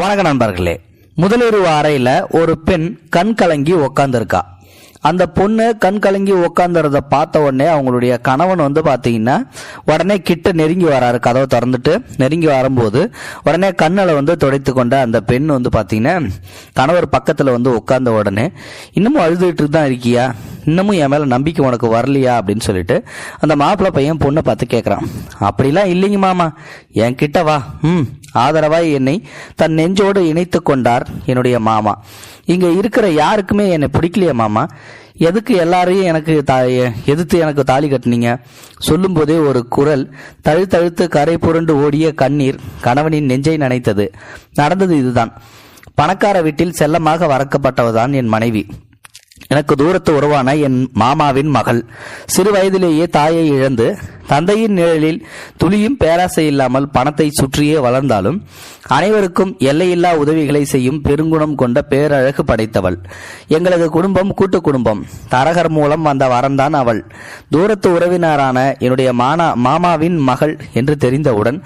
வணக்க நண்பர்களே முதலிரவு அறையில ஒரு பெண் கண் கலங்கி உக்காந்துருக்கா. அந்த பொண்ணு கண் கலங்கி உக்காந்துறத பார்த்த உடனே அவங்களுடைய கணவன் வந்து பார்த்தீங்கன்னா உடனே கிட்ட நெருங்கி வராரு கதவை திறந்துட்டு நெருங்கி வரும்போது உடனே கண்ணில் வந்து துடைத்து கொண்ட அந்த பெண் வந்து பார்த்தீங்கன்னா கணவர் பக்கத்தில் வந்து உட்கார்ந்த உடனே இன்னமும் அழுதுகிட்டு தான் இருக்கியா? இன்னமும் என் மேலே நம்பிக்கை உனக்கு வரலையா? அப்படின்னு சொல்லிட்டு அந்த மாப்பிள்ளை பையன் பொண்ணை பார்த்து கேட்குறான் அப்படிலாம் இல்லைங்க மாமா. என் கிட்ட வா. ம். ஆதரவாய் என்னை தன் நெஞ்சோடு இணைத்து கொண்டார் என்னுடைய மாமா. இங்க இருக்கிற யாருக்குமே என்னை பிடிக்கலையே மாமா. எதுக்கு எல்லாரையும் எனக்கு தா எதிர்த்து எனக்கு தாலி கட்டினீங்க? சொல்லும்போதே ஒரு குரல் தழுத்தழுத்து கரை புரண்டு ஓடிய கண்ணீர் கணவனின் நெஞ்சை நனைத்தது. நடந்தது இதுதான். பணக்கார வீட்டில் செல்லமாக வறக்கப்பட்டவதான் என் மனைவி. எனக்கு தூரத்து உறவான என் மாமாவின் மகள். சிறு வயதிலேயே தாயை இழந்து தந்தையின் நிழலில் துளியும் பேராசை இல்லாமல் பணத்தை சுற்றியே வளர்ந்தாலும் அனைவருக்கும் எல்லையில்லா உதவிகளை செய்யும் பெருங்குணம் கொண்ட பேரழகு படைத்தவள். எங்களது குடும்பம் கூட்டு குடும்பம். தரகர் மூலம் வந்த வரம்தான் அவள். தூரத்து உறவினரான என்னுடைய மானா மாமாவின் மகள் என்று தெரிந்தவுடன்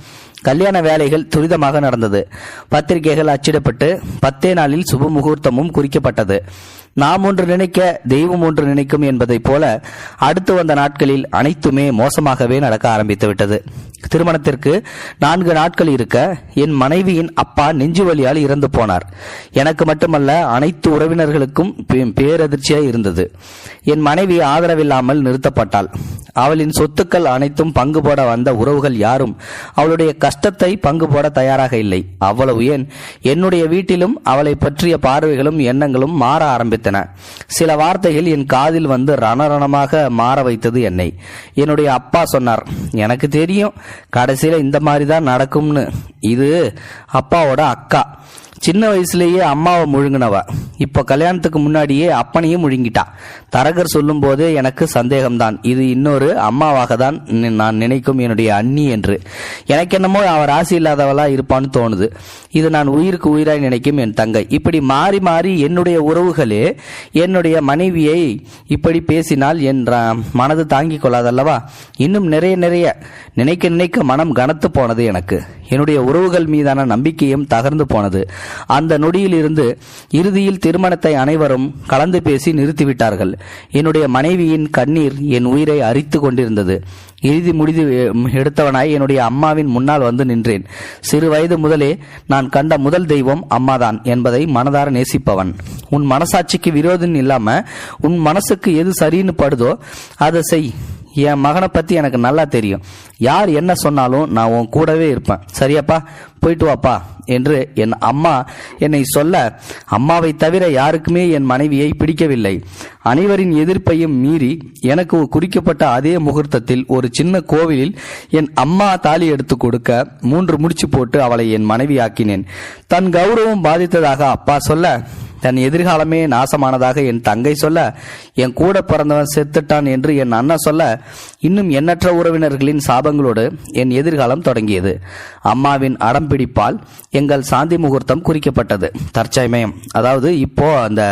கல்யாண வேலைகள் துரிதமாக நடந்தது. பத்திரிகைகள் அச்சிடப்பட்டு பத்தே நாளில் சுப முகூர்த்தமும் குறிக்கப்பட்டது. நாம் ஒன்று நினைக்க தெய்வம் ஒன்று நினைக்கும் என்பதைப் போல அடுத்து வந்த நாட்களில் அனைத்துமே மோசமாகவே நடக்க ஆரம்பித்து விட்டது. திருமணத்திற்கு நான்கு நாட்கள் இருக்க என் மனைவியின் அப்பா நெஞ்சுவலியால் இறந்து போனார். எனக்கு மட்டுமல்ல அனைத்து உறவினர்களுக்கும் பே- இருந்தது. என் மனைவி ஆதரவில்லாமல் நிறுத்தப்பட்டாள். அவளின் சொத்துக்கள் அனைத்தும் பங்கு போட வந்த உறவுகள் யாரும் அவளுடைய கஷ்டத்தை பங்கு போட தயாராக இல்லை. அவ்வளவு ஏன்? என்னுடைய வீட்டிலும் அவளை பற்றிய பார்வைகளும் எண்ணங்களும் மாற ஆரம்பித்தன. சில வார்த்தைகள் என் காதில் வந்து ரணரணமாக மாற வைத்தது என்னை. என்னுடைய அப்பா சொன்னார் எனக்கு தெரியும் கடைசியில் இந்த மாதிரி தான் நடக்கும்னு. இது அப்பாவோட அக்கா. சின்ன வயசுலேயே அம்மாவை முழுங்கினவ. இப்போ கல்யாணத்துக்கு முன்னாடியே அப்பனையும் முழுங்கிட்டா. தரகர் சொல்லும் போதே எனக்கு சந்தேகம்தான். இது இன்னொரு அம்மாவாக தான் நான் நினைக்கும் என்னுடைய அண்ணி என்று. எனக்கு என்னமோ அவர் ராசி இல்லாதவளா இருப்பான்னு தோணுது. இது நான் உயிருக்கு உயிராய் நினைக்கும் என் தங்கை. இப்படி மாறி மாறி என்னுடைய உறவுகளே என்னுடைய மனைவியை இப்படி பேசினால் என் மனது தாங்கிக் கொள்ளாதல்லவா? இன்னும் நிறைய நிறைய நினைக்க நினைக்க மனம் கனத்து போனது எனக்கு. என்னுடைய உறவுகள் மீதான நம்பிக்கையும் தகர்ந்து போனது. அந்த நொடியில் இருந்து இறுதியில் திருமணத்தை அனைவரும் கலந்து பேசி நிறுத்திவிட்டார்கள். என்னுடைய மனைவியின் கண்ணீர் என் உயிரை அரித்து கொண்டிருந்தது. இறுதி முடிவு எடுத்தவனாய் என்னுடைய அம்மாவின் முன்னால் வந்து நின்றேன். சிறு வயது முதலே நான் கண்ட முதல் தெய்வம் அம்மாதான் என்பதை மனதார நேசிப்பவன். உன் மனசாட்சிக்கு விரோதம் இல்லாம உன் மனசுக்கு எது சரின்னு படுதோ அதை செய். என் மகனை பத்தி எனக்கு நல்லா தெரியும். யார் என்ன சொன்னாலும் நான் உன் கூடவே இருப்பேன். சரியாப்பா? போயிட்டு வாப்பா. என்று என் அம்மா என்னை சொல்ல அம்மாவை தவிர யாருக்குமே என் மனைவியை பிடிக்கவில்லை. அனைவரின் எதிர்ப்பையும் மீறி எனக்கு குறிக்கப்பட்ட அதே முகூர்த்தத்தில் ஒரு சின்ன கோவிலில் என் அம்மா தாலி எடுத்து கொடுக்க மூன்று முடிச்சு போட்டு அவளை என் மனைவியாக்கினேன். தன் கௌரவம் பாதித்ததாக அப்பா சொல்ல தன் எதிர்காலமே நாசமானதாக என் தங்கை சொல்ல என் கூட பிறந்தவன் செத்துட்டான் என்று என் அண்ணா சொல்ல இன்னும் எண்ணற்ற உறவினர்களின் சாபங்களோடு என் எதிர்காலம் தொடங்கியது. அம்மாவின் அடம்பிடிப்பால் எங்கள் சாந்தி முகூர்த்தம் குறிக்கப்பட்டது. தற்சமயம். அதாவது இப்போ அந்த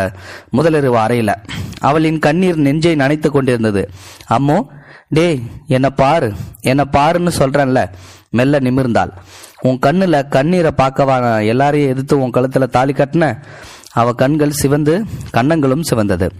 முதலிரவு அறையில். அவளின் கண்ணீர் நெஞ்சை நனைத்து கொண்டிருந்தது. அம்மோ டேய் என்னை பாரு என்னை பாருன்னு சொல்கிறேன்ல மெல்ல நிமிர்ந்தாள். உன் கண்ணில் கண்ணீரை பார்க்கவா எல்லாரையும் எதிர்த்து உன் கழுத்தில் தாலி கட்டின? அவ கண்கள் சிவந்து கன்னங்களும் சிவந்தது.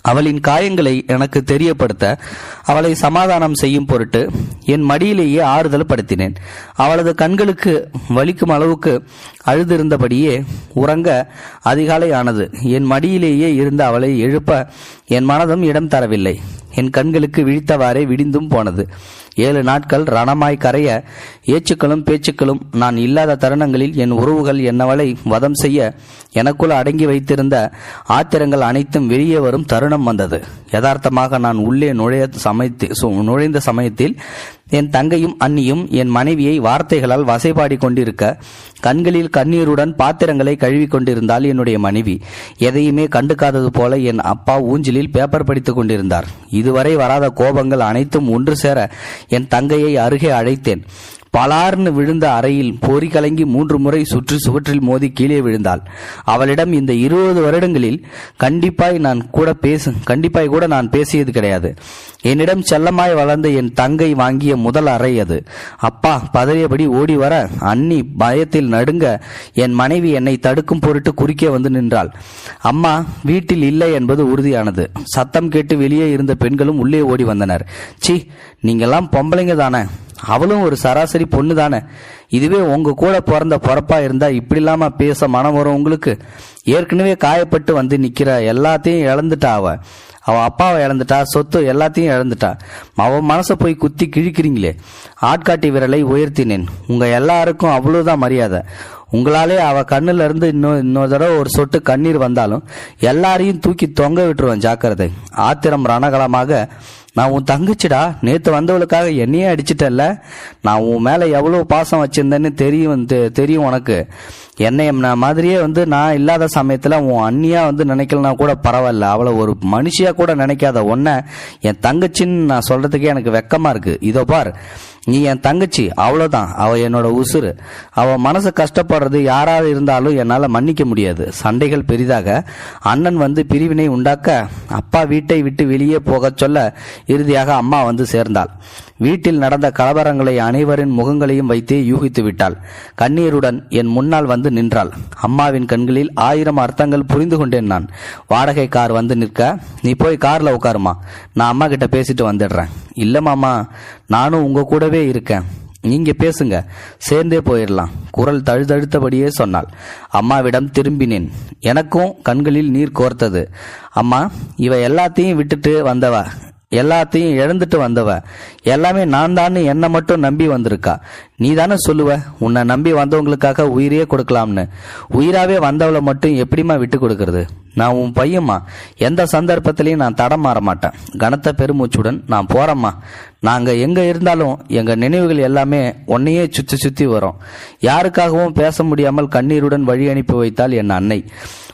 அவளின் காயங்களை எனக்கு தெரியப்படுத்த அவளை சமாதானம் செய்யும் பொருட்டு என் மடியிலேயே ஆறுதல் படுத்தினேன். அவளது கண்களுக்கு வலிக்கும் அளவுக்கு அழுதிருந்தபடியே உறங்க அதிகாலை ஆனது என் மடியிலேயே இருந்த அவளை எழுப்ப என் மனதும் இடம் தரவில்லை. என் கண்களுக்கு விழித்தவாறே விடிந்தும் போனது. ஏழு நாட்கள் ரணமாய் கரைய ஏச்சுக்களும் பேச்சுக்களும் நான் இல்லாத தருணங்களில் என் உறவுகள் என்னவளை வதம் செய்ய எனக்குள் அடங்கி வைத்திருந்த ஆத்திரங்கள் அனைத்தும் வெளியே வரும் தருணம் வந்தது. யதார்த்தமாக நான் உள்ளே நுழைய சமயத்தி சு- நுழைந்த சமயத்தில் என் தங்கையும் அண்ணியும் என் மனைவியை வார்த்தைகளால் வசைபாடி கொண்டிருக்க கண்களில் கண்ணீருடன் பாத்திரங்களை கழுவி கொண்டிருந்தால் என்னுடைய மனைவி. எதையுமே கண்டுக்காதது போல என் அப்பா ஊஞ்சலில் பேப்பர் படித்துக் கொண்டிருந்தார். இதுவரை வராத கோபங்கள் அனைத்தும் ஒன்று சேர என் தங்கையை அருகே அழைத்தேன். பலார்னு விழுந்த அறையில் பொறி கலங்கி மூன்று முறை சுற்றி சுவற்றில் மோதி கீழே விழுந்தாள். அவளிடம் இந்த இருபது வருடங்களில் கண்டிப்பாய் நான் கூட பேசு கண்டிப்பாய் கூட நான் பேசியது கிடையாது. என்னிடம் செல்லமாய் வளர்ந்த என் தங்கை வாங்கிய முதல் அறை அது. அப்பா பதறியபடி ஓடி வர அண்ணி பயத்தில் நடுங்க என் மனைவி என்னை தடுக்கும் பொருட்டு குறுக்கே வந்து நின்றாள். அம்மா வீட்டில் இல்லை என்பது உறுதியானது. சத்தம் கேட்டு வெளியே இருந்த பெண்களும் உள்ளே ஓடி வந்தனர். சி நீங்கெல்லாம் பொம்பளைங்க தானே. அவளும் ஒரு சராசரி பொண்ணு தானே இதுவே உங்க கூட பிறந்த பொறப்பா இருந்தா இப்படி இல்லாம பேச மனம் வரும் உங்களுக்கு? ஏற்கனவே காயப்பட்டு வந்து நிக்கிற எல்லாத்தையும் இழந்துட்டா அவ. அவ அப்பாவை இழந்துட்டா சொத்து எல்லாத்தையும் இழந்துட்டா. அவ மனசை போய் குத்தி கிழிக்கிறீங்களே. ஆட்காட்டி விரலை உயர்த்தினேன். உங்க எல்லாருக்கும் அவ்வளவுதான் மரியாதை. உங்களாலே அவ கண்ணுல இருந்து இன்னொரு இன்னொரு தடவை ஒரு சொட்டு கண்ணீர் வந்தாலும் எல்லாரையும் தூக்கி தொங்க விட்டுருவேன் ஜாக்கிரதை. ஆத்திரம் ரணகலமாக நான் உன் தங்கச்சிடா நேத்து வந்தவளுக்காக என்னையே அடிச்சிட்டல்ல. நான் உன் மேல எவ்வளவு பாசம் வச்சிருந்தேன்னு தெரியும் தெரியும் உனக்கு. என்னை நான் மாதிரியே வந்து நான் இல்லாத சமயத்துல உன் அண்ணியா வந்து நினைக்கலனா கூட பரவாயில்ல. அவளை ஒரு மனுஷியா கூட நினைக்காத ஒன்ன என் தங்கச்சின்னு நான் சொல்றதுக்கே எனக்கு வெக்கமா இருக்கு. இதோ பார் நீ என் தங்கச்சி அவ்வளோதான் அவள் என்னோட உசுரு அவள் மனசு கஷ்டப்படுறது யாராவது இருந்தாலும் என்னால் மன்னிக்க முடியாது. சண்டைகள் பெரிதாக. அண்ணன் வந்து பிரிவினை உண்டாக்க அப்பா வீட்டை விட்டு வெளியே போகச் சொல்ல இறுதியாக அம்மா வந்து சேர்ந்தாள். வீட்டில் நடந்த கலவரங்களை அனைவரின் முகங்களையும் வைத்தே யூகித்து விட்டாள். கண்ணீருடன் என் முன்னால் வந்து நின்றாள். அம்மாவின் கண்களில் ஆயிரம் அர்த்தங்கள் புரிந்து கொண்டேன் நான். வாடகை கார் வந்து நிற்க நீ போய் காரில் உட்காருமா. நான் அம்மா கிட்ட பேசிட்டு வந்துடுறேன். இல்லை மாமா நானும் உங்க கூடவே இருக்கேன். நீங்க பேசுங்க. சேர்ந்தே போயிடலாம். குரல் தழுதழுத்தபடியே சொன்னாள். அம்மாவிடம் திரும்பினேன். எனக்கும் கண்களில் நீர் கோர்த்தது. அம்மா இவ எல்லாத்தையும் விட்டுட்டு வந்தவ? எல்லாத்தையும் இழந்துட்டு வந்தவ? எல்லாமே நான் தான் என்னை மட்டும் நம்பி வந்திருக்கா? நீ தானே சொல்லுவ உன்னை நம்பி வந்தவங்களுக்காக உயிரையே கொடுக்கலாம்னு. உயிராகவே வந்தவளை மட்டும் எப்படிம்மா விட்டு கொடுக்கறது? நான் உன் பையம்மா எந்த சந்தர்ப்பத்திலையும் நான் தடம் மாற மாட்டேன். கனத்த பெருமூச்சுடன் நான் போறேம்மா. நாங்கள் எங்கே இருந்தாலும் எங்கள் நினைவுகள் எல்லாமே உன்னையே சுற்றி சுற்றி வரும். யாருக்காகவும் பேச முடியாமல் கண்ணீருடன் வழி அனுப்பி வைத்தால் என் அன்னை.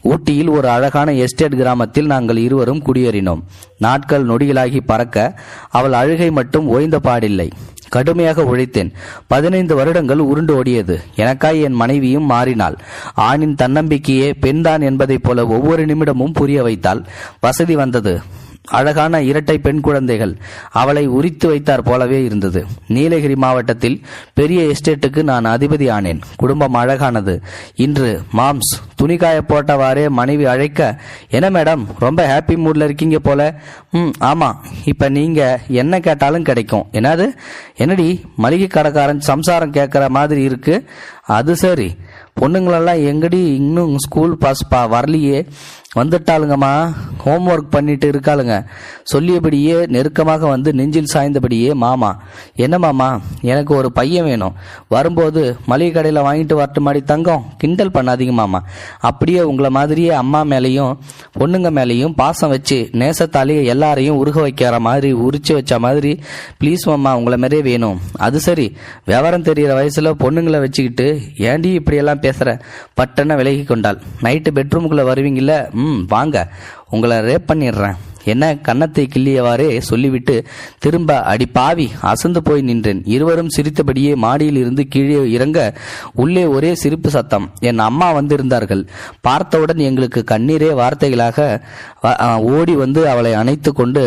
ஊட்டியில் ஒரு அழகான எஸ்டேட் கிராமத்தில் நாங்கள் இருவரும் குடியேறினோம். நாட்கள் நொடிகளாகி பறக்க அவள் அழுகை மட்டும் ஓய்ந்த பாடில்லை. கடுமையாக உழைத்தேன். பதினைந்து வருடங்கள் உருண்டு ஓடியது. எனக்காய் என் மனைவியும் மாறினாள். ஆணின் தன்னம்பிக்கையே பெண்தான் என்பதைப் போல ஒவ்வொரு நிமிடமும் புரிய வைத்தால் வசதி வந்தது. அழகான இரட்டை பெண் குழந்தைகள் அவளை உரித்து வைத்தார் போலவே இருந்தது. நீலகிரி மாவட்டத்தில் பெரிய எஸ்டேட்டுக்கு நான் அதிபதி ஆனேன். குடும்பம் அழகானது. இன்று மாம்ஸ் துணி போட்டவாறே மனைவி அழைக்க என்ன மேடம் ரொம்ப ஹாப்பி மூட்ல இருக்கீங்க போல. ம் ஆமா. இப்ப நீங்க என்ன கேட்டாலும் கிடைக்கும். என்னது? என்னடி மளிகை கடைக்காரன் சம்சாரம் கேட்குற மாதிரி இருக்கு. அது சரி. பொண்ணுங்களெல்லாம் எங்கடி இன்னும் ஸ்கூல் பாஸ் பா வரலையே? வந்துட்டாளுங்கம்மா. ஹோம்ஒர்க் பண்ணிட்டு இருக்காளுங்க. சொல்லியபடியே நெருக்கமாக வந்து நெஞ்சில் சாய்ந்தபடியே மாமா என்ன மாமா? எனக்கு ஒரு பையன் வேணும். வரும்போது மளிகை கடையில் வாங்கிட்டு வரட்டு வரட்டுமாடி தங்கம். கிண்டல் பண்ணாதீங்க மாமா. அப்படியே உங்களை மாதிரியே அம்மா மேலேயும் பொண்ணுங்க மேலேயும் பாசம் வச்சு நேசத்தாலேயே எல்லாரையும் உருக வைக்கிற மாதிரி உரிச்சு வச்ச மாதிரி ப்ளீஸ் மாமா உங்களை மாதிரியே வேணும். அது சரி. விவரம் தெரிகிற வயசில் பொண்ணுங்களை வச்சுக்கிட்டு ஏண்டி இப்படியெல்லாம் பேசுகிற பட்டன விலகி கொண்டாள். நைட்டு பெட்ரூமுக்குள்ளே வருவீங்கள ம் வாங்க. உங்களை ரேப் பண்ணிடுறேன். என்ன கன்னத்தை கிள்ளியவாறே சொல்லிவிட்டு திரும்ப அடி பாவி அசந்து போய் நின்றேன். இருவரும் சிரித்தபடியே மாடியில் இருந்து கீழே இறங்க உள்ளே ஒரே சிரிப்பு சத்தம். என் அம்மா வந்திருந்தார்கள். பார்த்தவுடன் எங்களுக்கு கண்ணீரே வார்த்தைகளாக ஓடி வந்து அவளை அணைத்து கொண்டு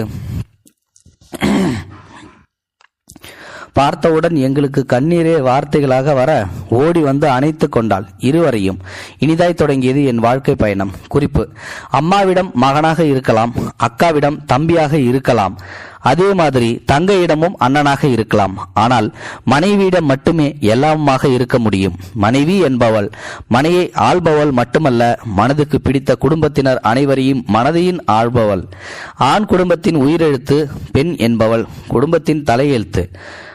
பார்த்தவுடன் எங்களுக்கு கண்ணீரே வார்த்தைகளாக வர ஓடி வந்து அணைத்து கொண்டாள் இருவரையும். இனிதாய் தொடங்கியது என் வாழ்க்கை பயணம். குறிப்பு அம்மாவிடம் மகனாக இருக்கலாம் அக்காவிடம் தம்பியாக இருக்கலாம். அதே மாதிரி தங்கையிடமும் அண்ணனாக இருக்கலாம். ஆனால் மனைவியிடம் மட்டுமே எல்லாமாக இருக்க முடியும். மனைவி என்பவள் மனையை ஆள்பவள் மட்டுமல்ல மனதுக்கு பிடித்த குடும்பத்தினர் அனைவரையும் மனதையின் ஆள்பவள். ஆண் குடும்பத்தின் உயிரெழுத்து பெண் என்பவள் குடும்பத்தின் தலையெழுத்து.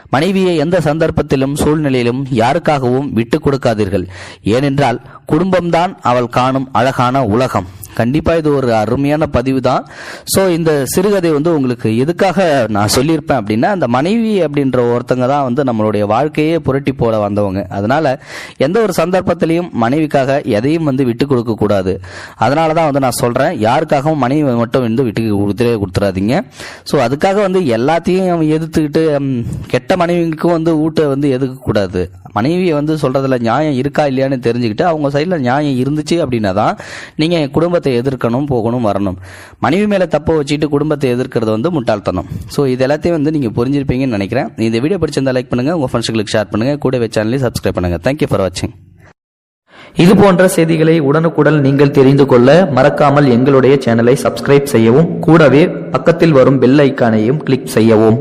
மனைவியை எந்த சந்தர்ப்பத்திலும் சூழ்நிலையிலும் யாருக்காகவும் விட்டுக் கொடுக்காதீர்கள். ஏனென்றால் குடும்பம்தான் அவள் காணும் அழகான உலகம். கண்டிப்பாக இது ஒரு அருமையான பதிவு தான் ஸோ இந்த சிறுகதை வந்து உங்களுக்கு எதுக்காக நான் சொல்லியிருப்பேன் அப்படின்னா அந்த மனைவி அப்படின்ற ஒருத்தங்க தான் வந்து நம்மளுடைய வாழ்க்கையே புரட்டி போட வந்தவங்க. அதனால எந்த ஒரு சந்தர்ப்பத்திலையும் மனைவிக்காக எதையும் வந்து விட்டு கொடுக்க கூடாது. அதனால தான் வந்து நான் சொல்கிறேன் யாருக்காகவும் மனைவி மட்டும் வந்து விட்டு கொடுத்துட்டே கொடுத்துறாதீங்க. ஸோ அதுக்காக வந்து எல்லாத்தையும் எதிர்த்துக்கிட்டு கெட்ட மனைவிக்கும் வந்து ஊட்ட வந்து எதுக்கக்கூடாது மனைவியை வந்து சொல்கிறதுல நியாயம் இருக்கா இல்லையான்னு தெரிஞ்சுக்கிட்டு அவங்க சைடில் நியாயம் இருந்துச்சு அப்படின்னா தான் நீங்கள் குடும்பத்தை எதிர்க்கணும் போகணும் வரணும். மனைவி மேலே தப்பை வச்சுட்டு குடும்பத்தை எதிர்க்கிறது வந்து முட்டாள்தனம். ஸோ இது எல்லாத்தையும் வந்து நீங்கள் புரிஞ்சிருப்பீங்கன்னு நினைக்கிறேன். இந்த வீடியோ பிடிச்சிருந்தா லைக் பண்ணுங்கள் உங்கள் ஃப்ரெண்ட்ஸ்களுக்கு ஷேர் பண்ணுங்கள் கூடவே சேனலையும் சப்ஸ்கிரைப் பண்ணுங்கள் தேங்க்யூ ஃபார் வாட்சிங் இது போன்ற செய்திகளை உடனுக்குடன் நீங்கள் தெரிந்து கொள்ள மறக்காமல் எங்களுடைய சேனலை சப்ஸ்கிரைப் செய்யவும் கூடவே பக்கத்தில் வரும் பெல் ஐக்கானையும் கிளிக் செய்யவும்.